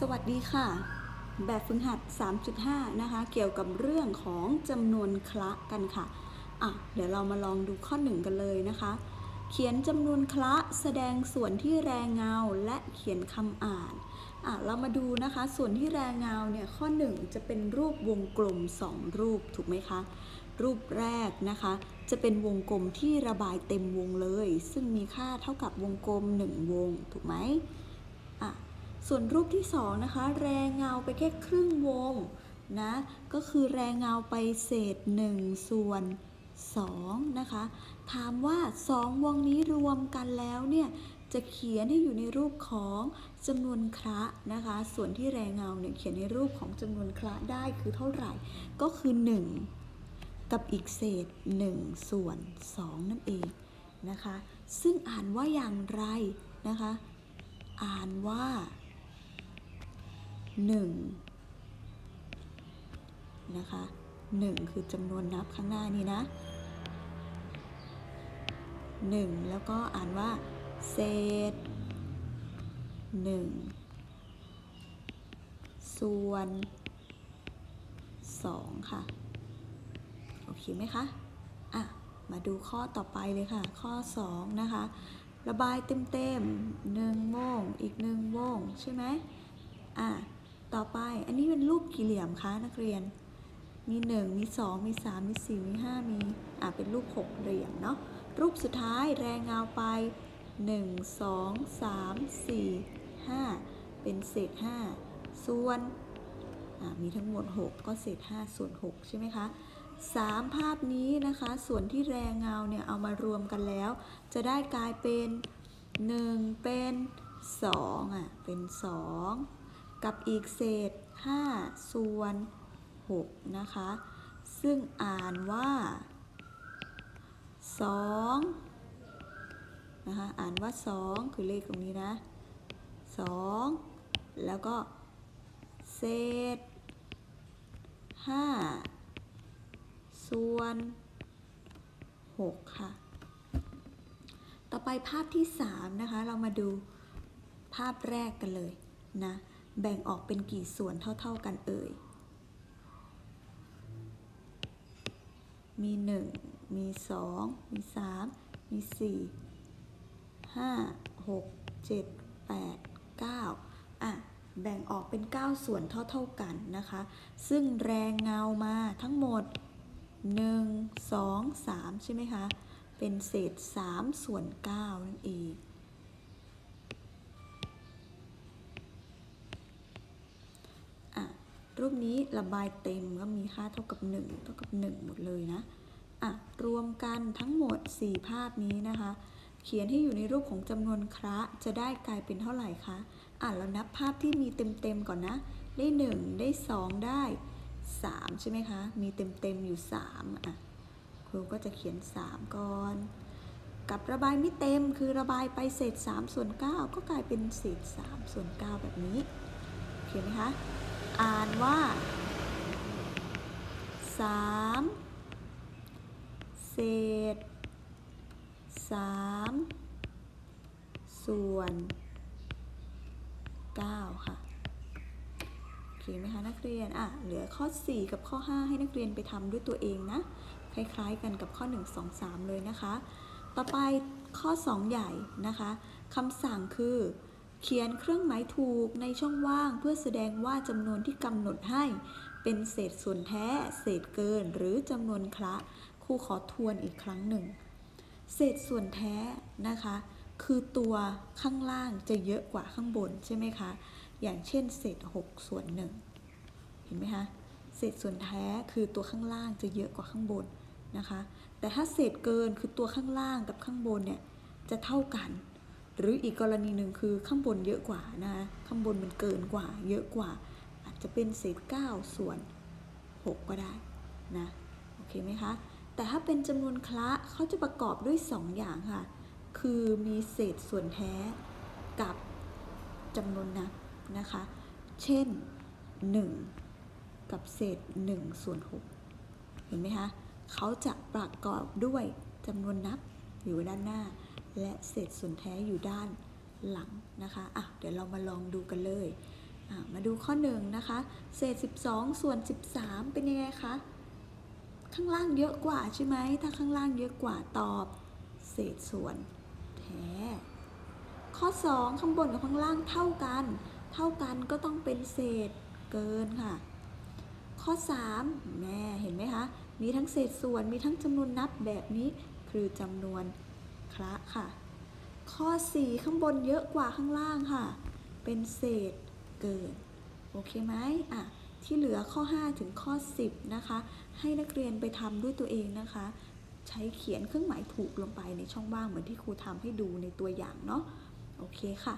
สวัสดีค่ะ แบบฝึกหัด 3.5 นะคะ เกี่ยวกับเรื่องของจำนวนคละกันค่ะ อะ เดี๋ยวเรามาลองดูข้อ 1 กันเลยนะคะ เขียนจำนวนคละแสดงส่วนที่แรงเงาและเขียนคำอ่าน อะ เรามาดูนะคะ ส่วนที่แรงเงาเนี่ยข้อ 1 จะเป็นรูปวงกลม 2 รูปถูกไหมคะ รูปแรกนะคะ จะเป็นวงกลมที่ระบายเต็มวงเลย ซึ่งมีค่าเท่ากับวงกลม 1 วง ถูกไหมอะ ส่วนรูปที่สองนะคะ แรงเงาไปแค่ครึ่งวงนะ ก็คือแรงเงาไปเศษ 1 ส่วน 2 นะคะ ถามว่า 2 วงนี้รวมกันแล้วเนี่ยจะเขียนให้อยู่ในรูปของจำนวนคระนะคะ ส่วนที่แรงเงาเนี่ยเขียนในรูปของจำนวนคระได้คือเท่าไหร่ ก็คือ 1 กับอีกเศษ 1 ส่วน 2 นั่นเองนะคะ ซึ่งอ่านว่าอย่างไรนะคะ อ่านว่า 1นะคะ1 คือจำนวนนับข้างหน้านี้นะ 1 แล้วก็อ่านว่า เศษ 1 ส่วน 2 ค่ะ โอเคไหมคะ อะ มาดูข้อต่อไปเลยค่ะ ข้อ 2 นะคะ ระบายเต็มๆหนึ่งวงอีกหนึ่งวงใช่ไหมอะ ต่อไป อันนี้เป็นรูปกี่เหลี่ยมคะนักเรียน มี1มี2มี3มี4มี5มี อะเป็นรูปหกเหลี่ยมเนาะ รูปสุดท้ายแรงเงาไป1 2 3 4 5เป็นเศษ5ส่วนอะมีทั้งหมด 6 ก็เศษ5ส่วน 6 ใช่ไหมคะ 3 ภาพนี้นะคะ ส่วนที่แรงเงาเนี่ย เอามารวมกันแล้ว จะได้กลายเป็น 1 เป็น2อะ เป็น 2 กับอีกเศษ 5 ส่วน 6 นะคะ ซึ่งอ่านว่า2นะคะอ่านว่า 2 คือเลขตรงนี้นะ 2 แล้วก็เศษ 5 ส่วน 6 ค่ะ ต่อไปภาพที่ 3 นะคะ เรามาดูภาพแรกกันเลยนะ แบ่งออกเป็นกี่ส่วนเท่า ๆกันเอ่ย มี 1 มี 2 มี 3 มี 4 5 6 7 8 9อะ แบ่งออกเป็น 9 ส่วนเท่า ๆกันนะคะ ซึ่งแรงเงามาทั้งหมด 1 2 3 ใช่ไหมคะ เป็นเศษ 3 ส่วน 9 นั่นเอง อะ รูปนี้ระบายเต็มก็มีค่าเท่ากับ 1 เท่ากับ 1 หมดเลยนะอะรวมกันทั้งหมด 4 ภาพนี้นะคะ เขียนให้อยู่ในรูปของจำนวนคระจะได้กลายเป็นเท่าไหร่คะอะเรานับภาพที่มีเต็มๆก่อนนะ ได้ 1 ได้ 2 ได้ 3 ใช่ไหมคะ มีเต็มๆอยู่ 3 อะ ครูก็จะเขียน 3 ก่อน กับระบายไม่เต็มคือระบายไปเศษ3ส่วน9ก็กลายเป็นเศษ3ส่วน9แบบนี้โอเคไหมคะ อ่านว่า3เศษ3ส่วน9ค่ะโอเคไหมคะนักเรียน อะ เหลือข้อ 4 กับข้อ 5 ให้นักเรียนไปทำด้วยตัวเองนะ คล้ายๆกันกับข้อ 1 2 3 เลยนะคะ ต่อไปข้อ 2 ใหญ่นะคะคำสั่งคือ เขียนเครื่องหมายถูกในช่องว่างเพื่อแสดงว่าจำนวนที่กำหนดให้ เป็นเศษส่วนแท้ เศษเกิน หรือจำนวนคละครูขอทวนอีกครั้งหนึ่ง เศษส่วนแท้นะคะ คือตัวข้างล่างจะเยอะกว่าข้างบนใช่ไหมคะ อย่างเช่น เศษ 6 ส่วนหนึ่งเห็นไหมคะ เศษส่วนแท้คือตัวข้างล่างจะเยอะกว่าข้างบนนะคะ แต่ถ้าเศษเกินคือตัวข้างล่างกับข้างบนเนี่ยจะเท่ากัน หรืออีกกรณีหนึ่งคือข้างบนเยอะกว่านะคะข้างบนมันเกินกว่า เยอะกว่า อาจจะเป็นเศษ 9 ส่วน 6 ก็ได้นะโอเคไหมคะแต่ถ้าเป็นจำนวนคละเขาจะประกอบด้วย 2 อย่างค่ะ คือมีเศษส่วนแท้กับจำนวนนับนะคะ เช่น 1 กับเศษ1ส่วน6เห็นไหมคะเขาจะประกอบด้วยจำนวนนับอยู่ด้านหน้า และเศษส่วนแท้อยู่ด้านหลังนะคะอะเดี๋ยวเรามาลองดูกันเลยมาดูข้อหนึ่งนะคะ เศษ 12 ส่วน 13 เป็นยังไงคะ ข้างล่างเยอะกว่าใช่ไหม ถ้าข้างล่างเยอะกว่าตอบ เศษส่วนแท้ ข้อ 2 ข้างบนกับข้างล่างเท่ากัน เท่ากันก็ต้องเป็นเศษเกินค่ะ ข้อ 3 แม่เห็นไหมคะ มีทั้งเศษส่วน มีทั้งจำนวนนับแบบนี้ คือจำนวน คละค่ะ ข้อ 4 ข้างบนเยอะกว่าข้างล่างค่ะ เป็นเศษเกิน โอเคไหมอะ ที่เหลือข้อ 5 ถึงข้อ 10 นะคะ ให้นักเรียนไปทำด้วยตัวเองนะคะ ใช้เขียนเครื่องหมายถูกลงไปในช่องว่างเหมือนที่ครูทำให้ดูในตัวอย่างเนาะ โอเคค่ะ